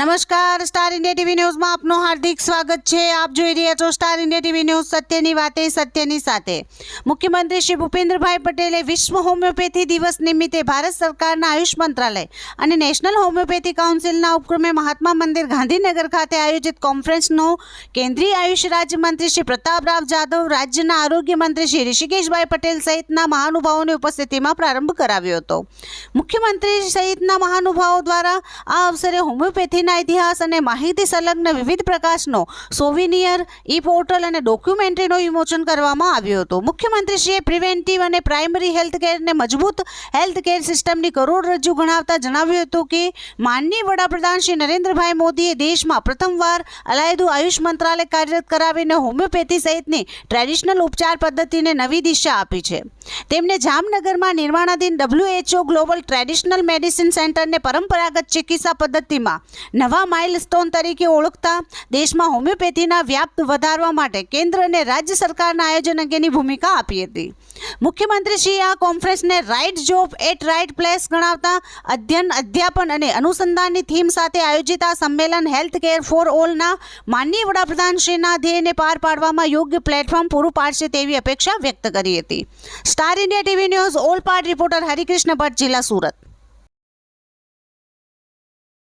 નમસ્કાર, star India TV ન્યૂઝમાં આપનું હાર્દિક સ્વાગત છે. આપ જોઈ રહ્યા છો સ્ટાર ઇન્ડિયા ટીવી ન્યૂઝ સત્યની વાતે, સત્યની સાથે. મુખ્યમંત્રી શ્રી ભૂપેન્દ્રભાઈ પટેલે વિશ્વ હોમિયોપેથી દિવસ નિમિત્તે ભારત સરકારના આયુષ મંત્રાલય અને નેશનલ હોમિયોપેથી કાઉન્સિલના ઉપક્રમે મહાત્મા મંદિર ગાંધીનગર ખાતે આયોજિત કોન્ફરન્સનો કેન્દ્રીય આયુષ રાજ્યમંત્રી શ્રી પ્રતાપરાવ જાદવ, રાજ્યના આરોગ્ય મંત્રી શ્રી ઋષિકેશભાઈ પટેલ સહિતના મહાનુભાવોની ઉપસ્થિતિમાં પ્રારંભ કરાવ્યો હતો. મુખ્યમંત્રી સહિતના મહાનુભાવો દ્વારા આ અવસરે હોમિયોપેથીના ઇતિહાસ અને માહિતી સંલગ્ન વિવિધ પ્રકાશનો સોવિનિયર ઈ પોર્ટલ અને ડોક્યુમેન્ટરીનું વિમોચન કરવામાં આવ્યું હતું. મુખ્યમંત્રીશ્રીએ પ્રિવેન્ટિવ અને પ્રાઇમરી હેલ્થ કેરને મજબૂત હેલ્થ કેર સિસ્ટમની કરોડરજ્જુ ગણાવતા જણાવ્યું હતું કે, માનનીય વડાપ્રધાન શ્રી નરેન્દ્રભાઈ મોદીએ દેશમાં પ્રથમવાર અલાયદું આયુષ મંત્રાલય કાર્યરત કરાવીને હોમિયોપેથી સહિતની ટ્રેડિશનલ ઉપચાર પદ્ધતિને નવી દિશા આપી છે. તેમણે જામનગરમાં નિર્માણાધીન ડબ્લ્યુએચઓ ગ્લોબલ ટ્રેડિશનલ મેડિસિન સેન્ટરને પરંપરાગત ચિકિત્સા પદ્ધતિમાં નવા માઇલસ્ટોન તરીકે ઓળખતા દેશમાં હોમિયોપેથીના વ્યાપ વધારવા માટે કેન્દ્ર અને રાજ્ય સરકારના આયોજન અંગેની ભૂમિકા આપી હતી. મુખ્યમંત્રીશ્રીએ આ કોન્ફરન્સને right job at right place ગણાવતા અધ્યયન, અધ્યાપન અને અનુસંધાનની થીમ સાથે આયોજિત આ સંમેલન હેલ્થ કેર ફોર ઓલના માનનીય વડાપ્રધાનશ્રીના ધ્યેયને પાર પાડવામાં યોગ્ય પ્લેટફોર્મ પૂરું પાડશે તેવી અપેક્ષા વ્યક્ત કરી હતી. Star India TV news Olpad reporter Harikrishna Bhatt, જિલ્લા સુરત.